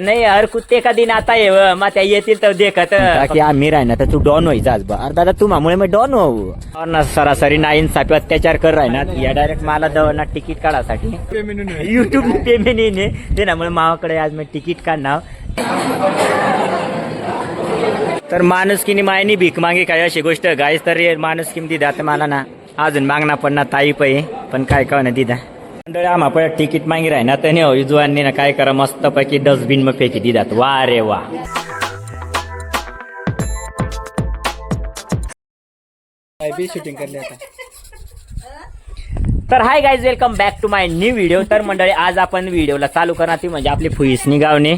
नाही हर कुत्ते का दिन आता ये व, मग त्या येतील तर देखत. की आम्ही राहणार तर तू डॉन व्हायचा आज बा. अरे दादा तुम्हामुळे मी डॉन होऊ. ना सरासरी नाईन सापी अत्याचार कर राहणार या डायरेक्ट मला दवणार तिकीट काढासाठी. युट्यूब पेमेंट त्यामुळे मावाकडे आज मी तिकीट काढणार. तर माणूस किनी मायनी भीक मागे काय अशी गोष्ट? गायस तर माणूस किमती द्या मला ना. अजून मागना पण ना ताई पै पण काय कळ ना दिदा. मंडळी आम्हा पण तिकीट मागे राही ना तर हो जुवांनी ना काय करा मस्त पैकी डस्टबिन मग फेकी दिदात वा रे वा. शूटिंग करली आता. तर hi guys welcome back to my new video तर मंडळी आज आपण व्हिडिओला चालू करणार ती म्हणजे आपली फुईसनी गावने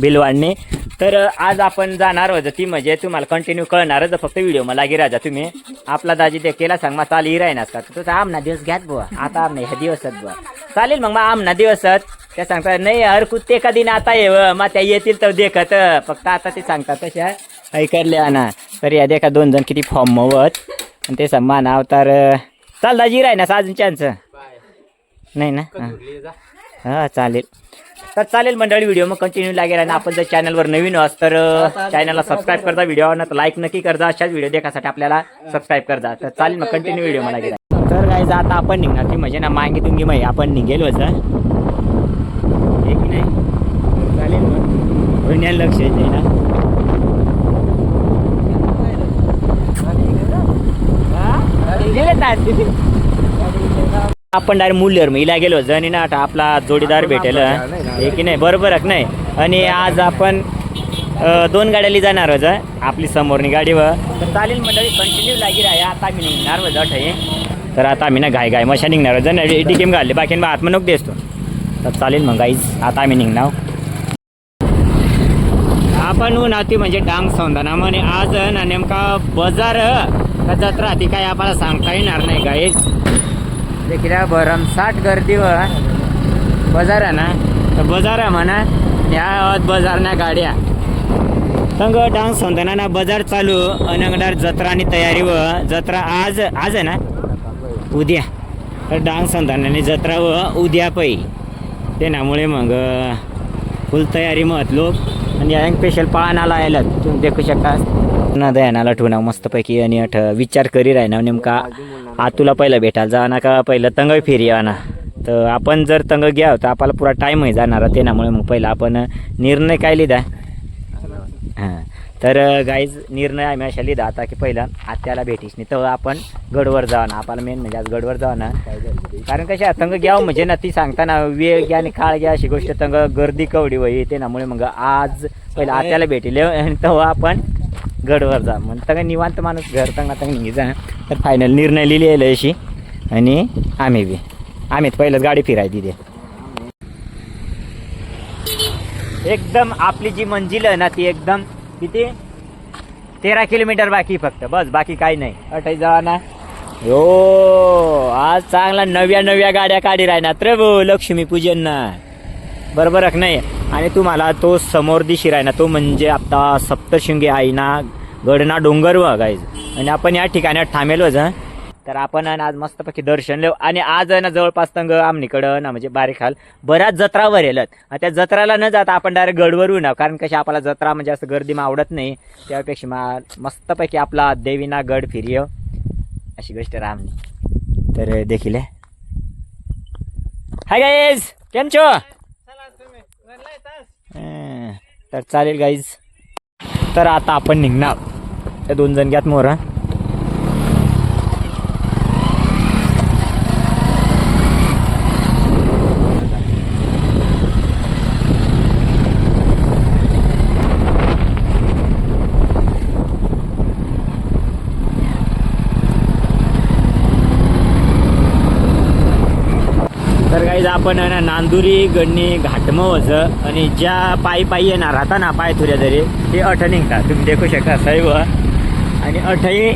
बिलवाडणे तर आज आपण जाणार होतं ती म्हणजे तुम्हाला कंटिन्यू कळणारच फक्त व्हिडिओ मला लागे राजा तुम्ही. आपला दाजी ते केला सांग मग चाल राहणार का? तुझा आमना दिवस घ्यात बुवा. आता आमना ह्या दिवसात बुवा. चालेल मग मग आमना दिवसात. त्या सांगतात नाही हर कुत्ते का दिन आता ये व, मग त्या येतील तर देखत. फक्त आता ते सांगतात तशा. ऐकरल्या ना तर या देखा दोन जण किती फॉर्म मवत. आणि ते सन्मान अवतार चाल दाजी राहणार अजून चान्स नाही ना. हा चालेल. तर चालेल मंडळी व्हिडिओ मग कंटिन्यू लागेल आणि आपण जर चॅनलवर नवीन अस तर चॅनलला सबस्क्राईब करता व्हिडिओ ना लाईक नक्की करता. अशाच व्हिडिओ देखासाठी आपल्याला सबस्क्राईब करता. तर चालेल मग कंटिन्यू व्हिडिओ मला गेला तर काय आता आपण निघणार ती म्हणजे ना मागे तुम्ही माहिती आपण निघेल होतं हे की नाही? चालेल मग. होण्याला लक्ष येते ना. गेले तास ना आपण डायरेक्ट मूल्यवर महिला गेलो जणी ना आता आपला जोडीदार भेटेल. हे की नाही? बरोबर नाही? आणि आज आपण दोन गाड्याली जाणार होत आपली समोरनी गाडीवर तर चालेल मंडळी कंटिन्यू लागी राहा. आता आम्ही निघणार होत हे तर आता आम्ही ना घाय घाय मशा निघणार होत ना टिकीम घालले. बाकी मग आत्मा नको देसतो. तर चालेल मग गाईच आता आम्ही निघणार आपण ऊन आती म्हणजे डांग सौंदाना म्हणे आज ना नेमका बाजार का जत्रा ती काय आपल्याला सांगता येणार नाही गाईच देखील भरमसाठ गर्दी व बाजार आहे ना? तर बाजार आहे म्हणा. या बाजारना गाड्या. तंग डान्स होताना ना बाजार चालू अनंगडार जत्रा आणि तयारी व जत्रा आज आज आहे ना? उद्या. तर डान्स होताना जत्रा व उद्या पै. ते नामुळे मग फुल तयारी मत लोक. आणि या स्पेशल पाहण्याला यायला तुम्ही देखू शकता. ना दयानाला ठेवणं मस्तपैकी. आणि अठ विचार करी राहणार नेमका आतूला पहिलं भेटायला ना का पहिलं तंग फेरी ना. तर आपण जर तंग घ्या तर आपल्याला पुरा टाईम आहे जाणार त्यामुळे मग पहिला आपण निर्णय काय लिहिदा? हां. तर गाईज निर्णय आम्ही अशा लिहिदा आता की पहिला आत्याला भेटीस नाही तर आपण गडवर जावं ना. आपल्याला मेन म्हणजे आज गडवर जावं ना. कारण कशा तंग घ्यावं म्हणजे ना ती सांगताना वेळ घ्या आणि काळ घ्या अशी गोष्ट. तंग गर्दी कवडी वही त्यामुळे मग आज पहिला आत्याला भेटील आणि तेव्हा आपण गडवर जा. मग तंग निवांत माणूस घर तंग तंग निघी जा. तर फायनल निर्णय लिहिलेला अशी आणि आम्ही बी. आम्ही पहिलंच गाडी फिरायची तिथे एकदम आपली जी मंजिल आहे ना ती एकदम किती? तेरा किलोमीटर बाकी फक्त. बस बाकी काही नाही. अठाई जावा ना. हो आज चांगला नव्या नव्या गाड्या काढी राहणार रे भाऊ. लक्ष्मी पूजन ना बरोबर आहे नाही? आणि तुम्हाला तो समोर दिशी ना तो म्हणजे आता सप्तशृंगी आहे ना गडना डोंगर व गाईज आणि आपण या ठिकाणी थांबेलो हं. तर आपण आज मस्तपैकी दर्शन लेव आणि आज आहे ना जवळपास तंग आमनीकडं ना म्हणजे बारीक हाल बऱ्याच जत्रावर येलत. त्या जत्राला न जाता आपण डायरेक्ट गडवर येऊ ना कारण कशी आपल्याला जत्रा म्हणजे असं गर्दी मग आवडत नाही. त्यापेक्षा मा- मस्तपैकी आपला देवीना गड फिरिय हो. अशी गोष्ट रामनी. तर देखील हाय गाईज केम छो? तर चालेल गाईज तर आता आपण निघणार. त्या दोन जण घ्यात मोर तर गाईज आपण आहे नांदुरी गडणी घाटमवच आणि ज्या पायी पायी येणार राहता ना पाय थुऱ्या तरी ते अठ निघतात. तुम्ही देखू शकता सैव. आणि अठही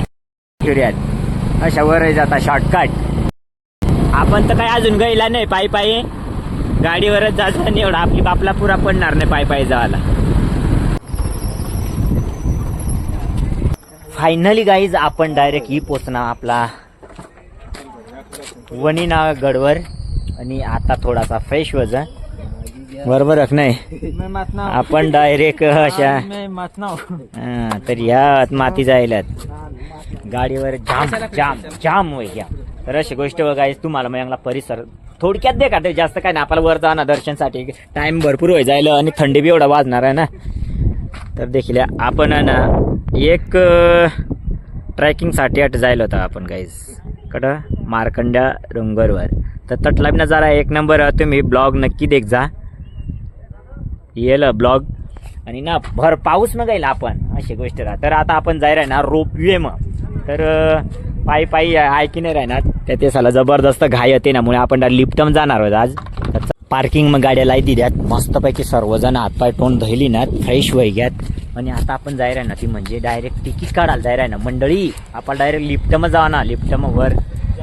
थुऱ्यात अशा वर जाता शॉर्टकट आपण तर काय अजून गेला नाही पायी पायी. गाडीवरच जायचं आणि एवढा आपली बापला पुरा पडणार नाही पायी पायी जायला फायनली गाईज आपण डायरेक्ट ही पोचणार आपला वणीना गडवर आणि आता थोडासा फ्रेश वजा बरोबर नाही? आपण डायरेक्ट अशा हा, तर यात माती जायला गाडीवर जाम जाम जाम होय घ्या तर अशी गोष्ट बघा तुम्हाला मग परिसर थोडक्यात दे का ते जास्त काय ना आपल्याला वर जाणार दर्शनसाठी टाइम भरपूर होई जायला आणि थंडी बी एवढा वाजणार आहे ना. तर देखील आपण ना एक ट्रॅकिंगसाठी अट जायला होता आपण काहीच कडं मार्कंड्या डोंगरवर. तर तटलाब नजारा एक नंबर तुम्ही ब्लॉग नक्की देख जा. येल ब्लॉग. आणि ना भर पाऊस न गायला आपण अशी गोष्ट राहा तर आता आपण जाय ना रोपवे मग तर पायी पायी ऐकी नाही राहणार. त्या तेसाला जबरदस्त घाय येते ना मुळे आपण लिफ्टम जाणार आहोत आज. पार्किंग मग गाड्या लाई दिल्यात. मस्तपैकी सर्वजण हातपाय तोंड धली ना फ्रेश वय घ्यात. आणि आता आपण जाय ना ती म्हणजे डायरेक्ट तिकीट काढायला जाय ना मंडळी आपण डायरेक्ट लिफ्टम जावा ना लिफ्टम वर.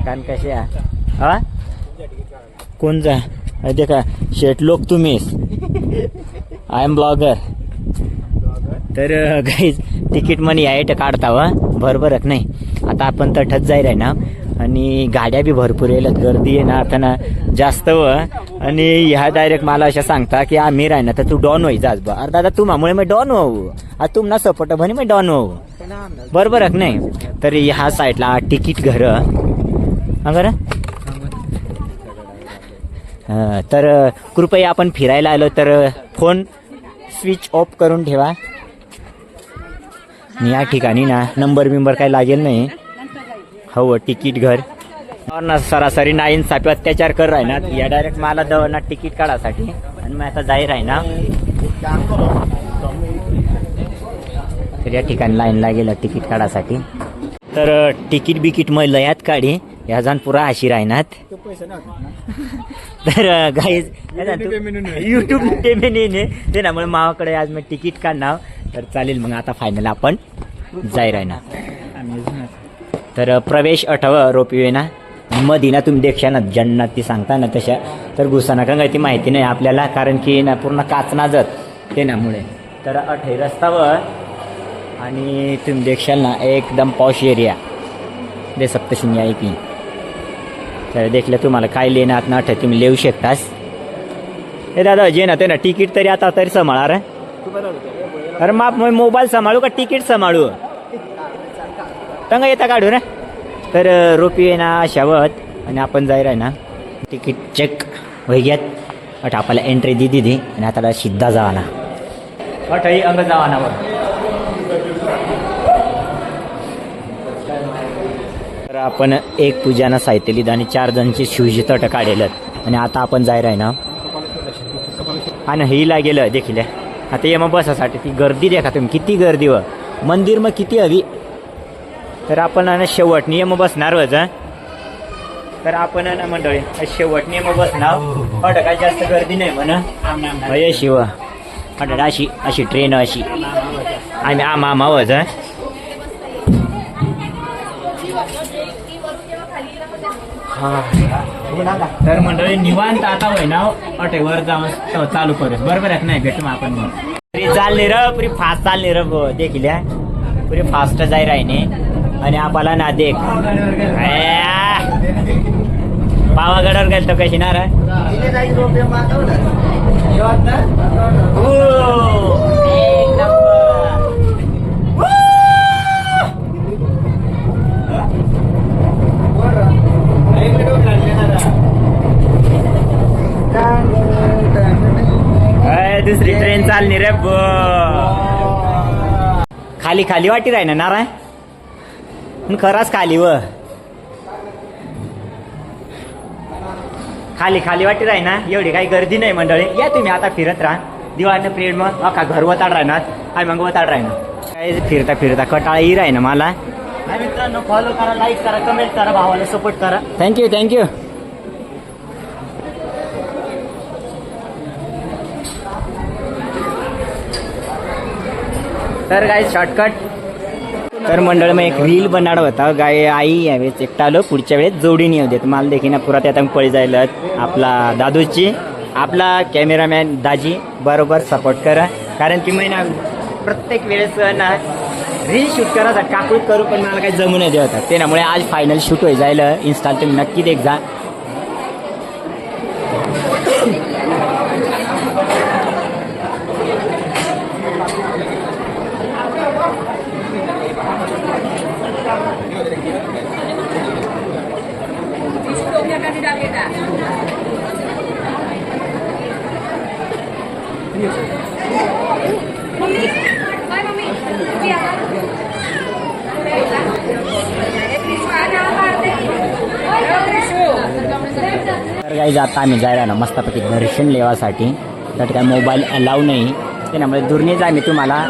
कारण कसे हा कोण जा? अरे का? शेट लोक तुम्हीच आय एम ब्लॉगर तर गाईज तिकीट मनी आहे तर काढता वा बरोबर आहे नाही. आता आपण तठच जाईल आहे ना. आणि गाड्या बी भरपूर येतात गर्दी आहे ना आता ना जास्त व आणि ह्या डायरेक्ट मला अशा सांगता की आम्ही राही ना तर तू डॉन होई जास बा. अरे दादा तुम्हामुळे मी डॉन व्हावू आता तुम ना सपोर्ट म्हणे मी डॉन व्हावू बरोबर नाही. तर ह्या साईडला तिकीट घर. अगर तर कृपया आपण फिरायला आलो तर फोन स्विच ऑफ करून ठेवा. या ठिकाणी ना नंबर बिंबर काही लागेल नाही. हो तिकीट घर. ना सरासरी ना इन्साफी अत्याचार कर राही ना या डायरेक्ट मला दव तिकीट काढासाठी आणि मी आता जाई आहे ना. तर या ठिकाणी लाईन लागेल तिकीट काढासाठी. तर तिकीट बिकीट मग लयात काढी. या जाण पुरा अशी राहणार तर गाईज युट्यूब पेमेंट ते ना मग मावाकडे आज मी तिकीट काढणार. तर चालेल मग आता फायनल आपण जाय राहणार तर प्रवेश अठव रोपवे ना मधी ना तुम्ही देखशा ना जन्नात ती सांगता ना तशा. तर घुसाना का ती माहिती नाही आपल्याला कारण की ना पूर्ण काचना जात. ते नामुळे तर अठे रस्त्यावर आणि तुम्ही देखशाल ना एकदम पॉश एरिया दे सप्तशून्य ऐक तर देखलं तुम्हाला काय लेणार ना तुम्ही लिहू शकतास. हे दादा जे ना ते ना तिकीट तरी आता तरी सांभाळा रे अरे माप मग मोबाईल सांभाळू का तिकीट सांभाळू? तंग येता काढू ना तर रोपी आहे ना शावत आणि आपण जाय आहे ना तिकीट चेक वैग्यात अट आपल्याला एंट्री दी दिली आणि आता सिद्धा जावा ना. अट ही अंग जावा ना बघ आपण एक पूजानं साहित्य आणि चार जणची शिवजी तट काढेलत आणि आता आपण जाय आहे ना? आणि हिला गेलं देखील. आता ये मग बसासाठी. ती गर्दी देखा तुम्ही. किती गर्दी व मंदिर मग किती हवी? तर आपण आहे ना शेवटनी मग बसणार वज तर आपण आहे ना मंडळी शेवटनी मग बसणार. अट काय जास्त गर्दी नाही म्हणा. शिव. अट अशी अशी ट्रेन अशी. आम्ही आम आमावच तर मंडळी निवांत आता होय ना अटेवर जाऊन चालू करू बरोबर आहे नाही? भेटू मग आपण मग. पुरी चालले र पुरी फास्ट चालले र ब देखील पुरी फास्ट जाय राहिने. आणि आपल्याला ना देख. पावागडावर गेलतो कशी ना रे अय, दुसरी ट्रेन चालली रे ब. खाली खाली वाटी राही ना नाराय पण खराच खाली व. खाली खाली वाटी राही ना एवढी काही गर्दी नाही मंडळी. या तुम्ही आता फिरत राहा. दिवाळीनं पिरियड मग अका घर वताड राहणार. आय मग वताड राहणार. काय फिरता फिरता कटाळा ही राही ना मला मित्रांनो फॉलो करा लाईक करा कमेंट करा भावाला सपोर्ट करा. थँक्यू थँक्यू तर गाय शॉर्टकट तर मंडळ मग एक रील बनाड होता. गाय आई यावेळेस एकटा आलो. पुढच्या वेळेस जोडीने येऊ देत. मला देखील ना पुरात आता पळी जायला आपला दादूची आपला कॅमेरामॅन दाजी बरोबर सपोर्ट करा. कारण की मी ना प्रत्येक वेळेस ना रील शूट करा काकूट करू पण मला काही जमू नाही देत ते त्यामुळे आज फायनल शूट होई जायला इन्स्टा तुम्ही नक्की देख जा तर काही जाता आम्ही जायला ना मस्तपैकी दर्शन लेवासाठी. तर काय मोबाईल अलाव नाही. त्यामुळे दुर्नेच आम्ही तुम्हाला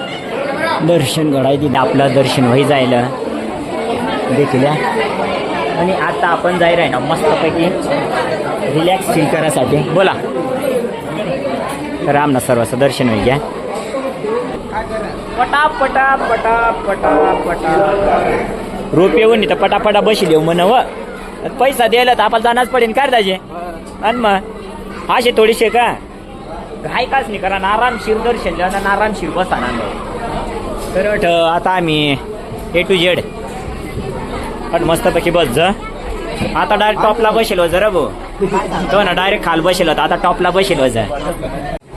दर्शन घडाय आपलं दर्शन होई जायला. देखील आणि आता आपण जाईल आहे ना मस्तपैकी रिलॅक्स फील करायसाठी. बोला. राम ना सर्वांचं दर्शन होईल घ्या. पटा पटा पटा पटा पटा रोप येऊन तर पटापटा बशी देऊ हो म्हण पैसा द्यायला तर आपल्याला जाणारच पडेल काय दाजे? आणि मग असे थोडीशे का? घाई काच नाही करा आरामशीर दर्शन घ्या आणि आरामशीर बसा ना तर आता आम्ही ए टू झेड पण मस्तपैकी बस जा. आता डायरेक्ट टॉपला बसेल हो जरा भाऊ. तो ना डायरेक्ट खाल बसेल होता आता टॉपला बसेल हो जा.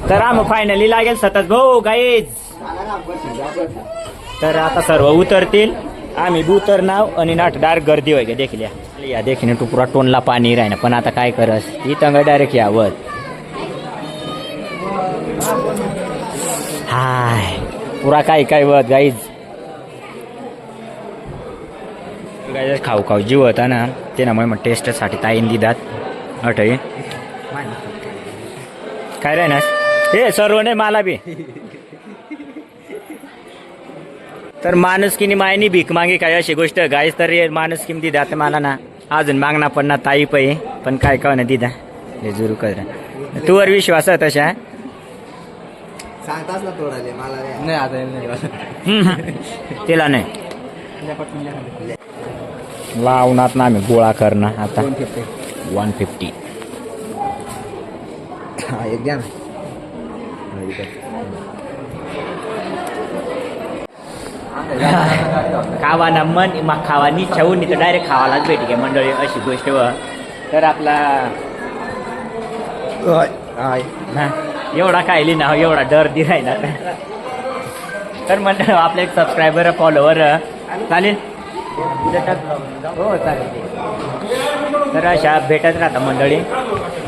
तर आम्ही फायनली लागेल सतत भाऊ गाईज तर आता सर्व उतरतील. आम्ही बी उतरणार आणि नाट डायरेक्ट गर्दी वगैरे गे या या देखील तू पुरा टोनला पाणी राहीना. पण आता काय करस इथं डायरेक्ट यावं हाय पुरा काय काय वत गाईज गाईज खाऊ खाऊ जीव होता ना त्यामुळे मग टेस्टसाठी ताईन दिदात. अट काय राहणार हे सर्व नाही मला बी. तर माणूस किनी मायनी भीक मागे काय अशी गोष्ट? गायस तर हे माणूस किमती द्या तर मला ना. अजून मागना पण ना ताई पै पण काय कळ ना दिदा हे जुरू कर तुवर विश्वास आहे तशा? सांगताच ना तोडाले मला नाही. नाही आता नाही. हम्म. तिला नाही. लावणार ना आम्ही गोळा करणं आता. वन फिफ्टी हा, एक द्या ना. हा, इकडे. खावा ना मन मग खावानी छावून तर डायरेक्ट खावालाच भेटी घ्या मंडळी अशी गोष्ट व. तर आपला. हा, एवढा खायली ना एवढा डर दि राहिला. तर मंडळ आपले एक सबस्क्रायबर फॉलोवर चालेल? हो चालेल. तर अशा भेटत राहता मंडळी.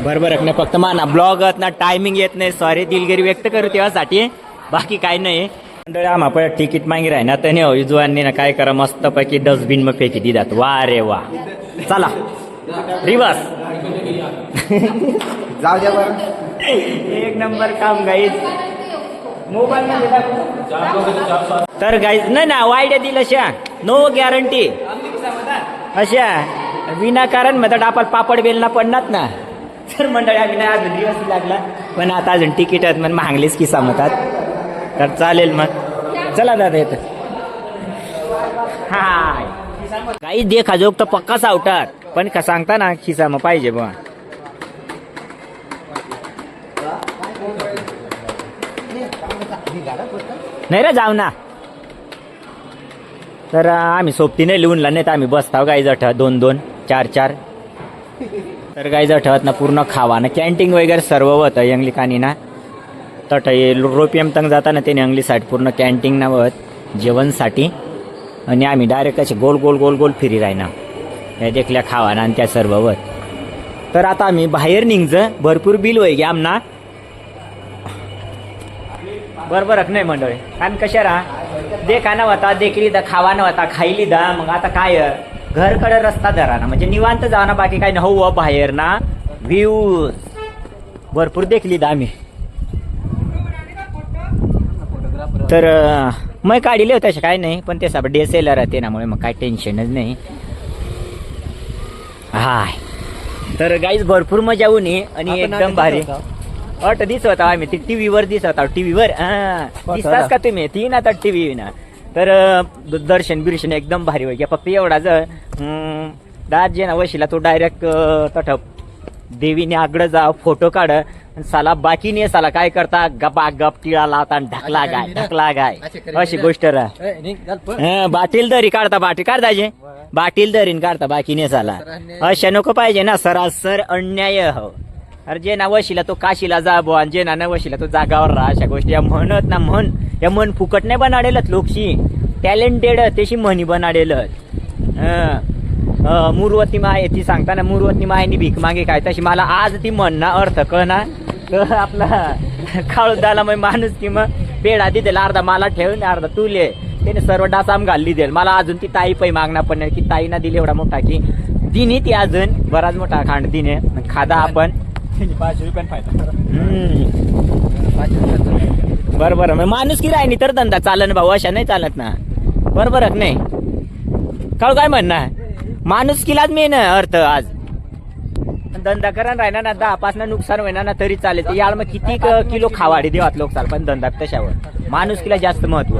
बरोबर ना फक्त माना ब्लॉग ना टायमिंग येत नाही. सॉरी दिलगिरी व्यक्त करू तेव्हासाठी. बाकी काय नाही. मंडळी पण तिकीट मागे राही ना त्याने युजवांनी ना काय करा मस्तपैकी डस्टबिन मग फेकी दिदात वा रे वा. चला. रिवर्स. जाऊ द्या बरं. एक नंबर काम गाईज मोबाईल तर गाईज नाही ना वाईट दिल अशा. नो गॅरंटी अशा. विनाकारण म्हणतात आपण पापड बेलना पडणार ना. तर मंडळी आम्ही नाही अजून दिवस लागला. पण आता अजून तिकीट आहेत मग महागलीच किस्सा म्हणतात. तर चालेल मग. चला दादा येत हाय. काही देखा जोग तर पक्का सावटात. पण का सांगता ना खिसा मग पाहिजे बा नाही रे जाऊ ना. तर आम्ही सोबतीने लिहूनला नाही तर आम्ही बसताव गाई जठ दोन दोन चार चार. तर गाई जठवत ना पूर्ण खावा. ना कॅन्टीन वगैरे सर्व होतं यंगली कानी ना. तट हे रोपियम तंग जाताना त्याने अंगली साईड पूर्ण कॅन्टीन ना जेवणसाठी आणि आम्ही डायरेक्ट असे गोल गोल गोल गोल फिरी राहिना. या देखल्या खावा ना आणि त्या सर्व तर आता आम्ही बाहेर निघज भरपूर बिल होय गे आमना. बरोबर नाही मंडळी. कारण कशा राहा? दे खाना होता देखली दा खावाना होता खाईली दा. मग आता काय घरकडे रस्ता धरा ना म्हणजे निवांत जावा ना बाकी काय न हो, हो बाहेर ना. व्ह्यू भरपूर देखली दा आम्ही. तर मग काढले होते असे काय नाही पण ते सब डी एस एल आर त्यामुळे मग काय टेन्शनच नाही. हाय. तर गाईज भरपूर मजा ये आणि एकदम भारी. अट दिस होता आम्ही ती टीव्ही वर दिसत होता टीव्ही वर. हो, दिसताच का तुम्ही? ती ना तर टीव्ही ना. तर दर्शन बिर्शन एकदम भारी होईल. फक्त एवढा जर दात जे ना वशिला तो डायरेक्ट तठ देवीने आगड जा फोटो काढ. आणि साला बाकी नाही साला. काय करता? गपा गप टिळा लावता आणि ढकला गाय ढकला गाय. अशी गोष्ट राह. बाटील दरी काढता बाटी काढताचे बाटील दरीन काढता बाकी नाही झाला अशा नको पाहिजे ना सरासर अन्याय हो. अरे जे ना वशिला तो काशीला जा बुवा आणि जे ना वशिला तो जागावर राहा अशा गोष्टी. या म्हणत ना म्हण या मन फुकट नाही बनाडेलत लोकशी. टॅलेंटेड त्याशी म्हणी बनाडेलत. हं. मुरवती माय ती सांगताना मुरवती मायनी भीक मागे काय? तशी मला आज ती म्हणना अर्थ कळना तर आपला काळूदाला मग माणूस की मग पेढा दिदेल अर्धा मला ठेवून अर्धा तुले. त्याने सर्व डासाम घालली देईल मला अजून ती ताई पै मागणार पण नाही. की ताईना दिली एवढा मोठा की दिनी ती अजून बराच मोठा खांड दिने. खादा आपण. पाचशे रुपयान फायदा. बरं बरं मग माणूस की राहिनी तर धंदा चालन भाऊ अशा नाही चालत ना. बरोबर नाही. काळ काय म्हणणार? माणुसकीलाच मेन अर्थ आज. धंदा करा राहिना ना दहा पाच नुकसान होईना ना तरी चालेल. याळ मग किती किलो खावाडी देवात लोक चाल पण धंदा तशावर. माणुसकीला जास्त महत्त्व.